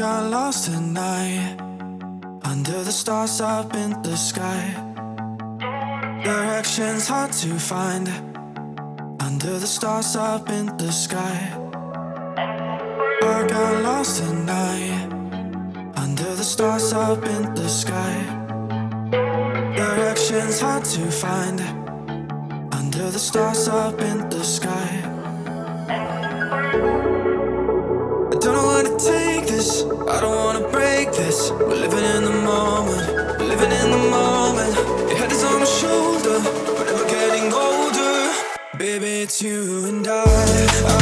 got lost tonight under the stars up in the sky. Directions hard to find under the stars up in the sky. I got lost tonight under the stars up in the sky. Directions hard to find under the stars up in the sky. I don't know what to take this. I don't wanna break this. We're living in the moment. We're living in the moment. Your head is on my shoulder, but never getting older. Baby, it's you and I. I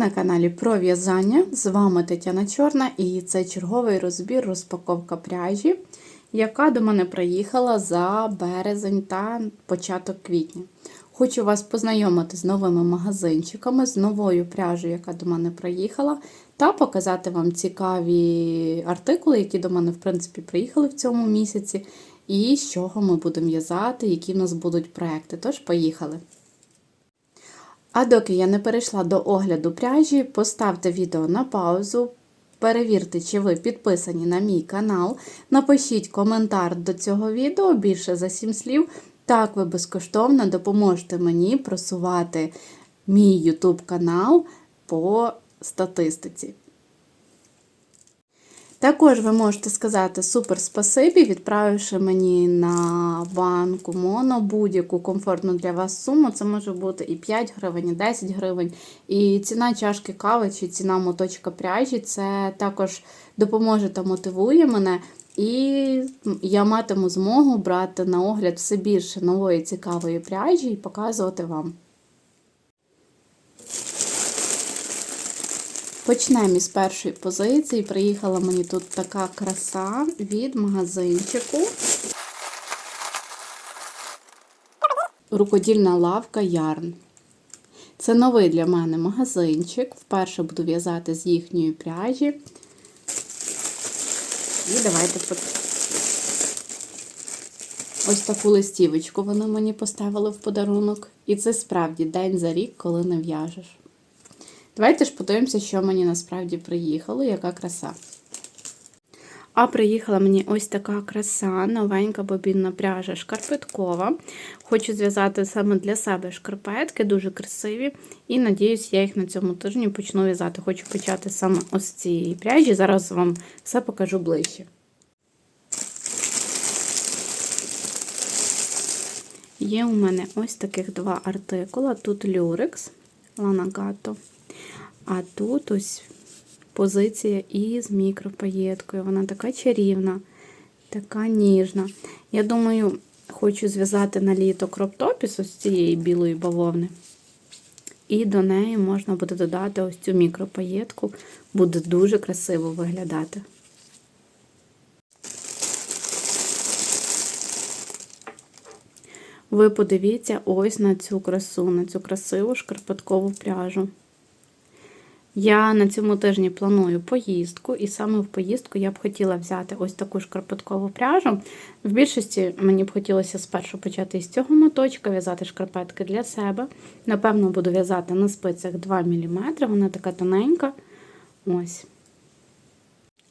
на каналі про в'язання. З вами Тетяна Чорна і це черговий розбір розпаковка пряжі, яка до мене приїхала за березень та початок квітня. Хочу вас познайомити з новими магазинчиками, з новою пряжею, яка до мене приїхала, та показати вам цікаві артикули, які до мене, в принципі, приїхали в цьому місяці, і з чого ми будемо в'язати, які в нас будуть проекти. Тож, поїхали! А доки я не перейшла до огляду пряжі, поставте відео на паузу, перевірте, чи ви підписані на мій канал, напишіть коментар до цього відео більше за 7 слів. Так ви безкоштовно допоможете мені просувати мій YouTube канал по статистиці. Також ви можете сказати супер спасибі, відправивши мені на банку моно будь-яку комфортну для вас суму. Це може бути і 5 гривень, і 10 гривень. І ціна чашки кави чи ціна моточка пряжі це також допоможе та мотивує мене. І я матиму змогу брати на огляд все більше нової цікавої пряжі і показувати вам. Почнемо із першої позиції. Приїхала мені тут така краса від магазинчику. Рукодільна лавка Ярн. Це новий для мене магазинчик. Вперше буду в'язати з їхньої пряжі. І давайте ось таку листівочку вони мені поставили в подарунок. І це справді день за рік, коли не в'яжеш. Давайте ж подивимося, що мені насправді приїхало, яка краса. А приїхала мені ось така краса, новенька бобінна пряжа шкарпеткова. Хочу зв'язати саме для себе шкарпетки, дуже красиві. І надіюсь, я їх на цьому тижні почну в'язати. Хочу почати саме ось цієї пряжі. Зараз вам все покажу ближче. Є у мене ось таких два артикула. Тут люрекс, ланагато. А тут ось позиція із мікропаєткою. Вона така чарівна, така ніжна. Я думаю, хочу зв'язати на літо кроптопіс ось цієї білої бавовни. І до неї можна буде додати ось цю мікропаєтку. Буде дуже красиво виглядати. Ви подивіться ось на цю красу, на цю красиву шкарпеткову пряжу. Я на цьому тижні планую поїздку, і саме в поїздку я б хотіла взяти ось таку шкарпеткову пряжу. В більшості мені б хотілося спершу почати з цього моточка, в'язати шкарпетки для себе. Напевно, буду в'язати на спицях 2 мм, вона така тоненька. Ось.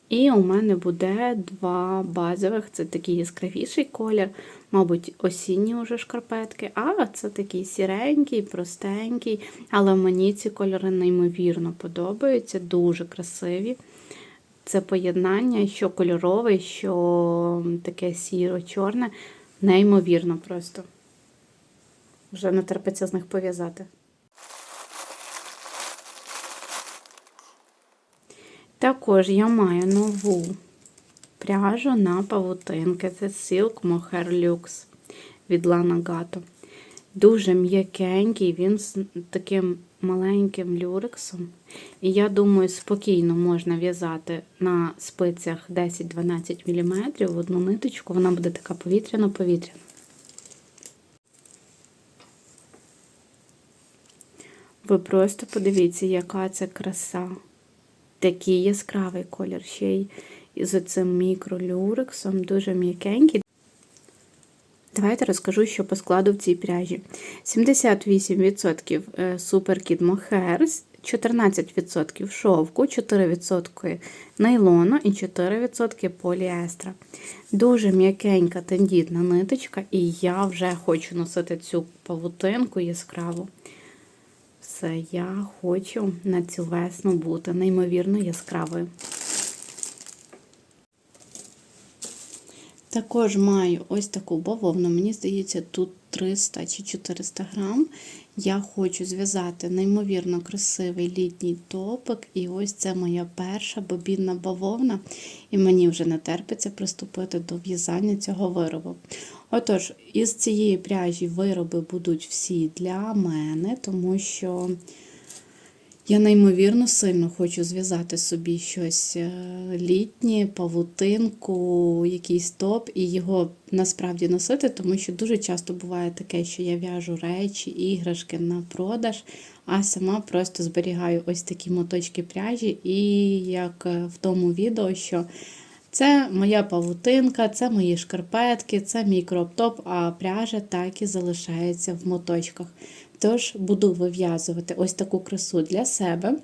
І у мене буде два базових, це такий яскравіший колір, мабуть, осінні вже шкарпетки, а це такий сіренький, простенький, але мені ці кольори неймовірно подобаються, дуже красиві. Це поєднання, що кольорове, що таке сіро-чорне, неймовірно просто. Вже не терпиться з них пов'язати. Також я маю нову пряжу на павутинки. Це Silk Mohair Luxe від Lana Gato. Дуже м'якенький, він з таким маленьким люрексом. І я думаю, спокійно можна в'язати на спицях 10-12 мм в одну ниточку, вона буде така повітряна-повітряна. Ви просто подивіться, яка це краса. Такий яскравий колір, ще й із оцим мікролюрексом, дуже м'якенький. Давайте розкажу, що по складу в цій пряжі. 78% е, суперкід мохер, 14% шовку, 4% нейлону і 4% поліестра. Дуже м'якенька тендітна ниточка, і я вже хочу носити цю павутинку яскраву. Все, я хочу на цю весну бути неймовірно яскравою. Також маю ось таку бавовну, мені здається, тут 300 чи 400 грам. Я хочу зв'язати неймовірно красивий літній топик. І ось це моя перша бобінна бавовна, і мені вже не терпиться приступити до в'язання цього виробу. Отож, із цієї пряжі вироби будуть всі для мене, тому що. Я неймовірно сильно хочу зв'язати собі щось е, літнє, павутинку, якийсь топ, і його насправді носити, тому що дуже часто буває таке, що я в'яжу речі, іграшки на продаж, а сама просто зберігаю ось такі моточки пряжі, і як е, в тому відео, що це моя павутинка, це мої шкарпетки, це мій кроп-топ, а пряжа так і залишається в моточках. Тож буду вив'язувати ось таку красу для себе.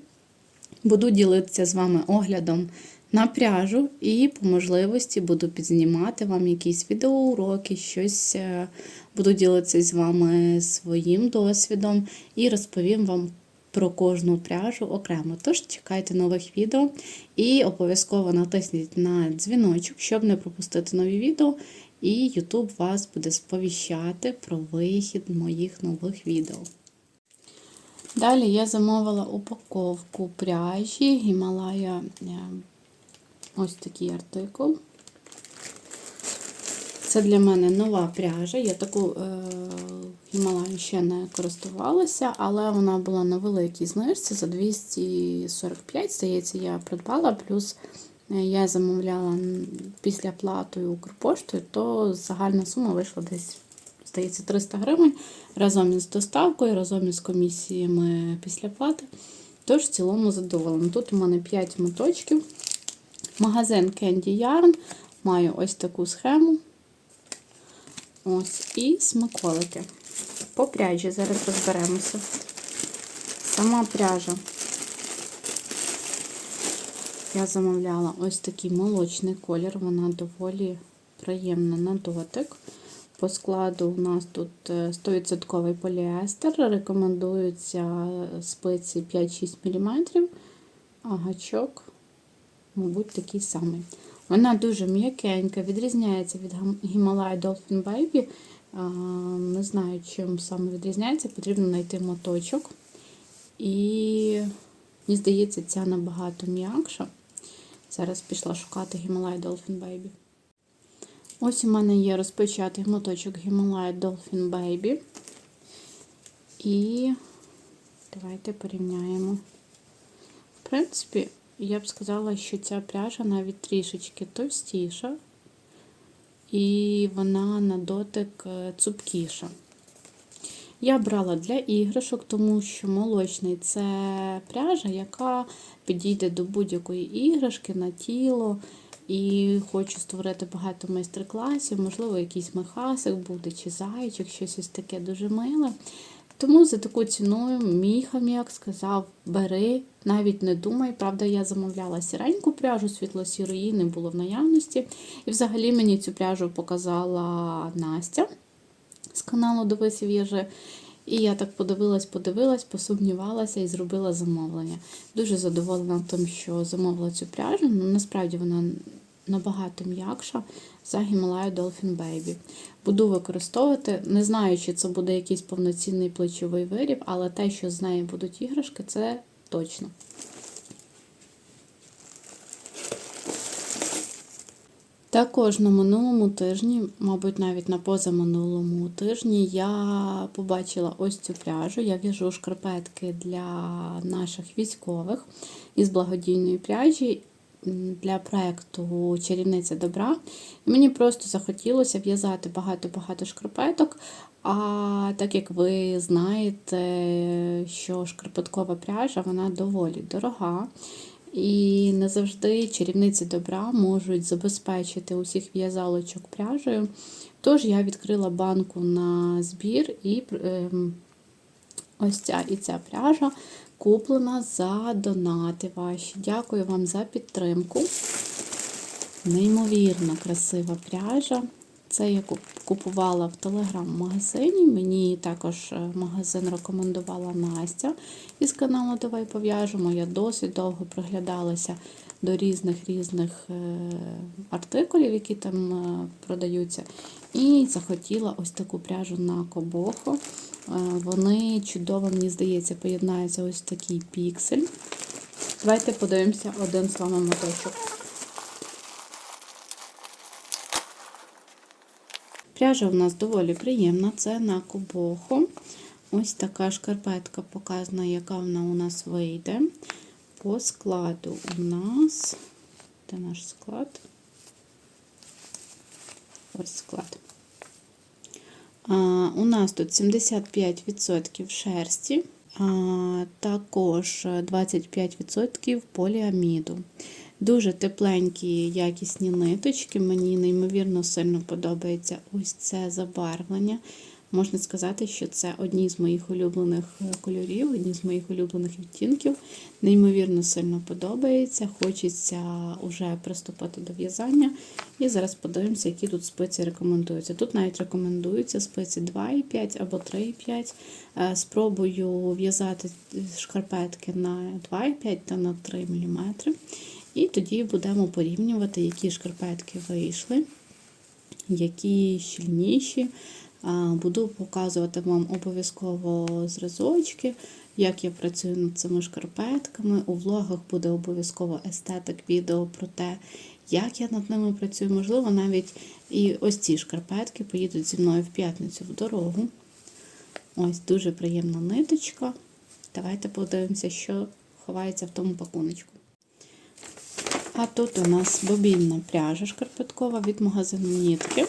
Буду ділитися з вами оглядом на пряжу і по можливості буду підзнімати вам якісь відеоуроки, щось е, буду ділитися з вами своїм досвідом і розповім вам про кожну пряжу окремо. Тож чекайте нових відео і обов'язково натисніть на дзвіночок, щоб не пропустити нові відео. І YouTube вас буде сповіщати про вихід моїх нових відео. Далі я замовила упаковку пряжі Гімалая е, ось такий артикул. Це для мене нова пряжа. Я таку е, Гімалаю ще не користувалася, але вона була на великій знижці за 245, здається, я придбала, плюс я замовляла після платою Укрпоштою, то загальна сума вийшла десь, здається, 300 гривень разом із доставкою, разом із комісіями після плати. Тож, в цілому задоволена. Тут у мене 5 моточків. Магазин Candy Yarn. Маю ось таку схему. Ось, і смаколики. По пряжі зараз розберемося. Сама пряжа. Я замовляла ось такий молочний колір, вона доволі приємна на дотик. По складу у нас тут 100% поліестер, рекомендуються спиці 5-6 мм, а гачок, мабуть, такий самий. Вона дуже м'якенька, відрізняється від Himalaya Dolphin Baby. Не знаю, чим саме відрізняється, потрібно знайти моточок. І, мені здається, ця набагато м'якша. Зараз пішла шукати Himalaya Dolphin Baby. Ось у мене є розпочатий моточок Himalaya Dolphin Baby. І давайте порівняємо. В принципі, я б сказала, що ця пряжа навіть трішечки товстіша, і вона на дотик е, цупкіша. Я брала для іграшок, тому що молочний це пряжа, яка підійде до будь-якої іграшки на тіло. І хочу створити багато майстер-класів, можливо, якийсь мехасик буде, чи зайчик, щось ось таке дуже миле. Тому за таку ціною мій хам'як сказав: бери, навіть не думай. Правда, я замовляла сіреньку пряжу, світло-сіру, її не було в наявності. І взагалі мені цю пряжу показала Настя з каналу Дивись В'яжи. І я так подивилась, подивилась, посумнівалася і зробила замовлення. Дуже задоволена тим, що замовила цю пряжу. Ну, насправді вона набагато м'якша за Himalaya Dolphin Baby. Буду використовувати, не знаю, чи це буде якийсь повноцінний плечовий виріб, але те, що з неї будуть іграшки, це точно. Також на минулому тижні, мабуть, навіть на позаминулому тижні, я побачила ось цю пряжу. Я в'яжу шкарпетки для наших військових із благодійної пряжі для проєкту Чарівниця добра. І мені просто захотілося в'язати багато-багато шкарпеток, А так як ви знаєте, що шкарпеткова пряжа вона доволі дорога. І не завжди чарівниці добра можуть забезпечити усіх в'язалочок пряжею. Тож я відкрила банку на збір і ем, ось ця і ця пряжа куплена за донати ваші. Дякую вам за підтримку. Неймовірно красива пряжа. Це я куп- купувала в телеграм-магазині. Мені також е, магазин рекомендувала Настя із каналу Давай пов'яжемо. Я досить довго приглядалася до різних різних е, артикулів, які там е, продаються. І захотіла ось таку пряжу на кобохо. Е, Вони чудово, мені здається, поєднаються ось такий піксель. Давайте подивимося один з вами моточок. Пряжа у нас доволі приємна, це на кобохо. Ось така шкарпетка показана, яка вона у нас вийде. По складу у нас. Де наш склад? Ось склад. У нас тут 75% шерсті, а, також 25% поліаміду. Дуже тепленькі, якісні ниточки. Мені неймовірно сильно подобається ось це забарвлення. Можна сказати, що це одні з моїх улюблених е, кольорів, одні з моїх улюблених відтінків. Неймовірно сильно подобається. Хочеться вже приступати до в'язання. І зараз подивимося, які тут спиці рекомендуються. Тут навіть рекомендуються спиці 2,5 або 3,5. Е, Спробую в'язати шкарпетки на 2,5 та на 3 мм. І тоді будемо порівнювати, які шкарпетки вийшли, які щільніші. Буду показувати вам обов'язково зразочки, як я працюю над цими шкарпетками. У влогах буде обов'язково естетик відео про те, як я над ними працюю. Можливо, навіть і ось ці шкарпетки поїдуть зі мною в п'ятницю в дорогу. Ось дуже приємна ниточка. Давайте подивимося, що ховається в тому пакуночку. А тут у нас бобінна пряжа шкарпеткова від магазину Нітки.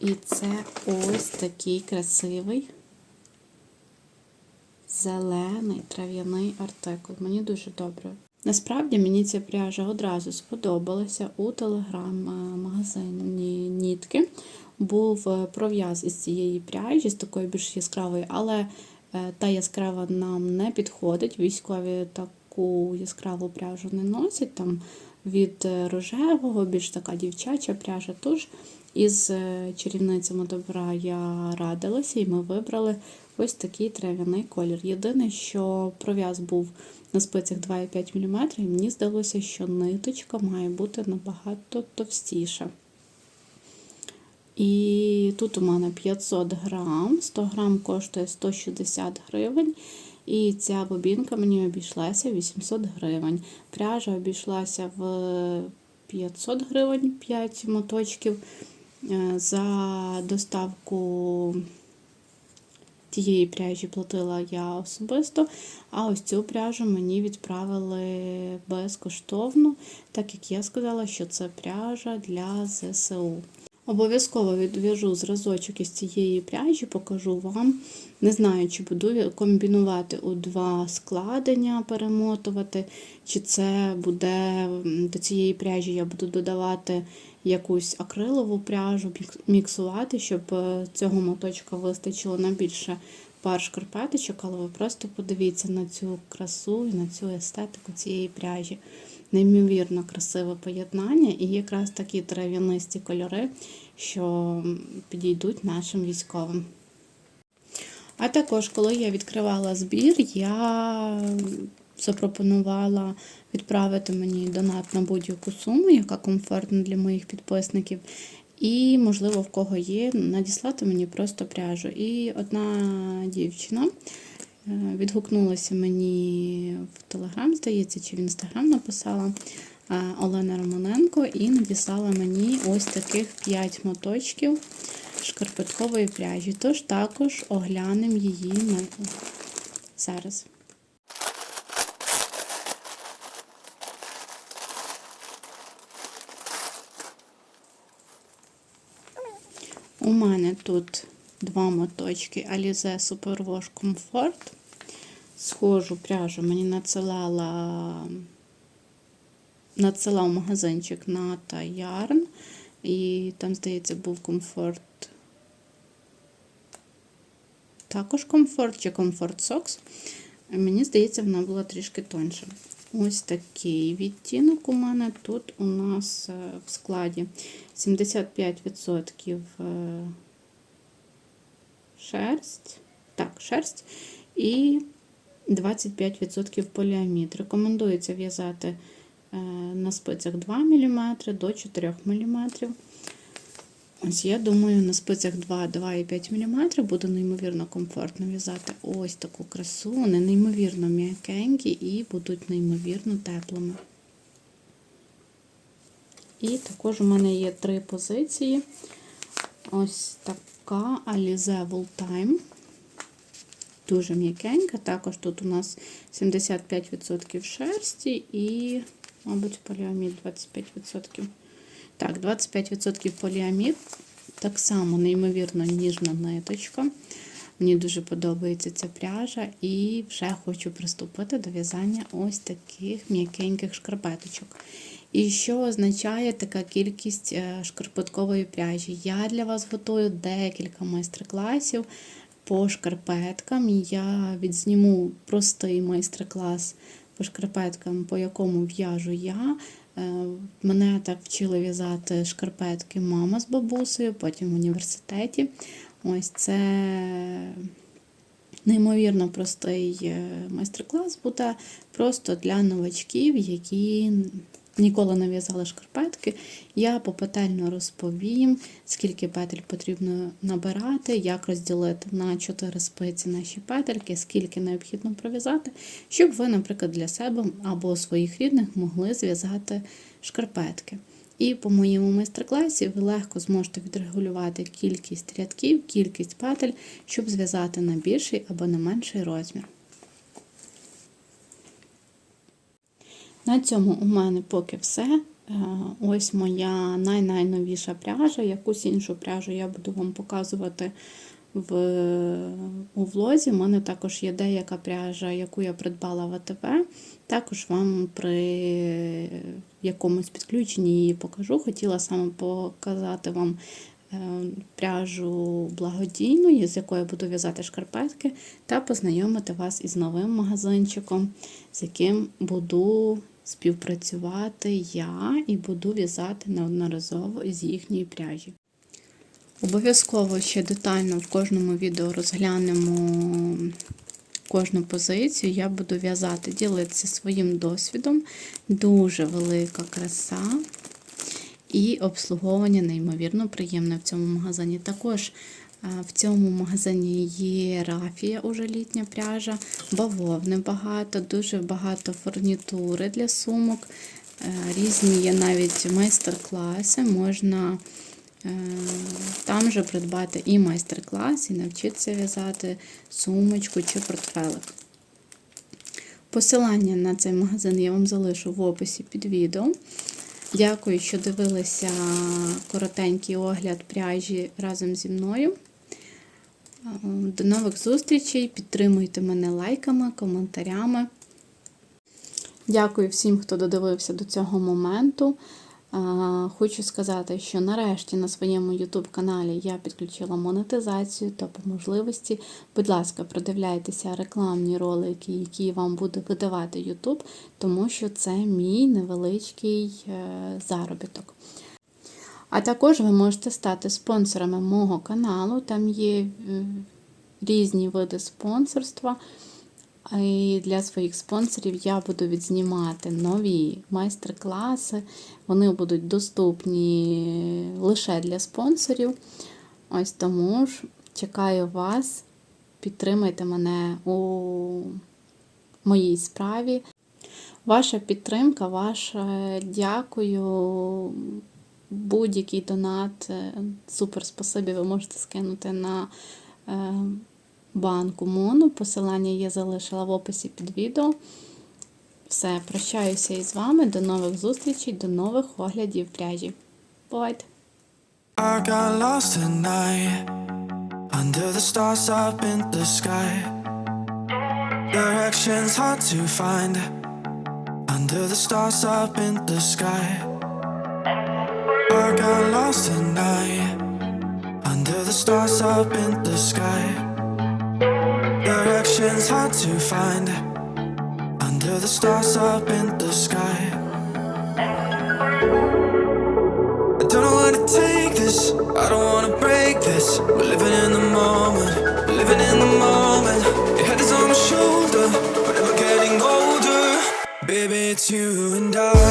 І це ось такий красивий зелений трав'яний артикул. Мені дуже добре. Насправді мені ця пряжа одразу сподобалася у телеграм-магазині Нітки. Був пров'яз із цієї пряжі, з такої більш яскравої, але та яскрава нам не підходить. Військові таку яскраву пряжу не носять. Там від е, рожевого, більш така дівчача пряжа. Тож із е, чарівницями добра я радилася, і ми вибрали ось такий трав'яний колір. Єдине, що пров'яз був на спицях 2,5 мм, і мені здалося, що ниточка має бути набагато товстіша. І тут у мене 500 грам, 100 грам коштує 160 гривень. І ця бобінка мені обійшлася 800 гривень. Пряжа обійшлася в 500 гривень 5 моточків. Е, За доставку тієї пряжі платила я особисто, а ось цю пряжу мені відправили безкоштовно, так як я сказала, що це пряжа для ЗСУ. Обов'язково відв'яжу зразочок із цієї пряжі, покажу вам. Не знаю, чи буду комбінувати у два складення, перемотувати, чи це буде до цієї пряжі я буду додавати якусь акрилову пряжу, міксувати, щоб е, цього моточка вистачило на більше пар шкарпеточок, але ви просто подивіться на цю красу і на цю естетику цієї пряжі. Неймовірно красиве поєднання і якраз такі трав'янисті кольори, що підійдуть нашим військовим. А також, коли я відкривала збір, я запропонувала відправити мені донат на будь-яку суму, яка комфортна для моїх підписників. І, можливо, в кого є, надіслати мені просто пряжу. І одна дівчина відгукнулася мені в Телеграм, здається, чи в Інстаграм написала е, Олена Романенко і надіслала мені ось таких 5 моточків шкарпеткової пряжі. Тож також оглянемо її зараз. У мене тут два моточки Alize Superwash Comfort. Схожу пряжу мені надсилала надсилав магазинчик на Yarn. І там, здається, був комфорт. Також комфорт чи комфорт сокс. Мені здається, вона була трішки тонша. Ось такий відтінок у мене тут у нас е, в складі 75% е, шерсть. Так, шерсть і 25% поліамід. Рекомендується в'язати е, на спицях 2 мм до 4 мм. Ось я думаю, на спицях 2-2,5 мм буде неймовірно комфортно в'язати ось таку красу. Вони неймовірно м'якенькі і будуть неймовірно теплими. І також у мене є три позиції. Ось така Alize Time. Дуже м'якенька. Також тут у нас 75% шерсті і, мабуть, поліамід 25%. Так, 25% поліамід. Так само, неймовірно, ніжна ниточка. Мені дуже подобається ця пряжа, і вже хочу приступити до в'язання ось таких м'якеньких шкарпеточок. І що означає така кількість е, шкарпеткової пряжі? Я для вас готую декілька майстер-класів по шкарпеткам. Я відзніму простий майстер-клас по шкарпеткам, по якому в'яжу я. Е, Мене так вчили в'язати шкарпетки мама з бабусею, потім в університеті. Ось це неймовірно простий е, майстер-клас буде просто для новачків, які ніколи не в'язали шкарпетки. Я попетельно розповім, скільки петель потрібно набирати, як розділити на 4 спиці наші петельки, скільки необхідно пров'язати, щоб ви, наприклад, для себе або своїх рідних могли зв'язати шкарпетки. І по моєму майстер-класі ви легко зможете відрегулювати кількість рядків, кількість петель, щоб зв'язати на більший або на менший розмір. На цьому у мене поки все. Е, Ось моя най-найновіша пряжа. Якусь іншу пряжу я буду вам показувати в, у влозі. У мене також є деяка пряжа, яку я придбала в АТБ. Також вам при якомусь підключенні її покажу. Хотіла саме показати вам е, пряжу благодійну, з якою я буду в'язати шкарпетки, та познайомити вас із новим магазинчиком, з яким буду співпрацювати я і буду в'язати неодноразово з їхньої пряжі. Обов'язково ще детально в кожному відео розглянемо кожну позицію. Я буду в'язати, ділитися своїм досвідом. Дуже велика краса. І обслуговування неймовірно приємне в цьому магазині. Також в цьому магазині є рафія, уже літня пряжа, бавовни багато, дуже багато фурнітури для сумок. Е, різні є навіть майстер-класи. Можна е, там же придбати і майстер-клас, і навчитися в'язати сумочку чи портфелик. Посилання на цей магазин я вам залишу в описі під відео. Дякую, що дивилися коротенький огляд пряжі разом зі мною. До нових зустрічей. Підтримуйте мене лайками, коментарями. Дякую всім, хто додивився до цього моменту. Хочу сказати, що нарешті на своєму YouTube каналі я підключила монетизацію по можливості. Будь ласка, продивляйтеся рекламні ролики, які вам буде видавати YouTube, тому що це мій невеличкий е, заробіток. А також ви можете стати спонсорами мого каналу, там є е, різні види спонсорства. І для своїх спонсорів я буду відзнімати нові майстер-класи. Вони будуть доступні лише для спонсорів. Ось тому ж чекаю вас. Підтримайте мене у моїй справі. Ваша підтримка, ваше дякую. Будь-який донат, супер спасибі, ви можете скинути на е, банку Мону. Посилання я залишила в описі під відео. Все, прощаюся із вами. До нових зустрічей, до нових оглядів пряжі. Бувайте! I got lost tonight under the stars up in the sky. Directions hard to find under the stars up in the sky. I got lost tonight under the stars up in the sky. Directions hard to find under the stars up in the sky. I don't know where to take this. I don't wanna break this. We're living in the moment, living in the moment. Your head is on my shoulder, but never getting older. Baby, it's you and. I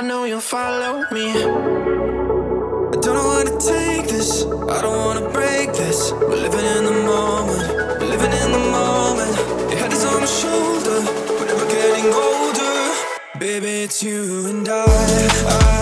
I know you'll follow me. I don't know where to take this. I don't wanna break this. We're living in the moment, We're living in the moment. Your head is on my shoulder, we're never getting older. Baby, it's you and I. I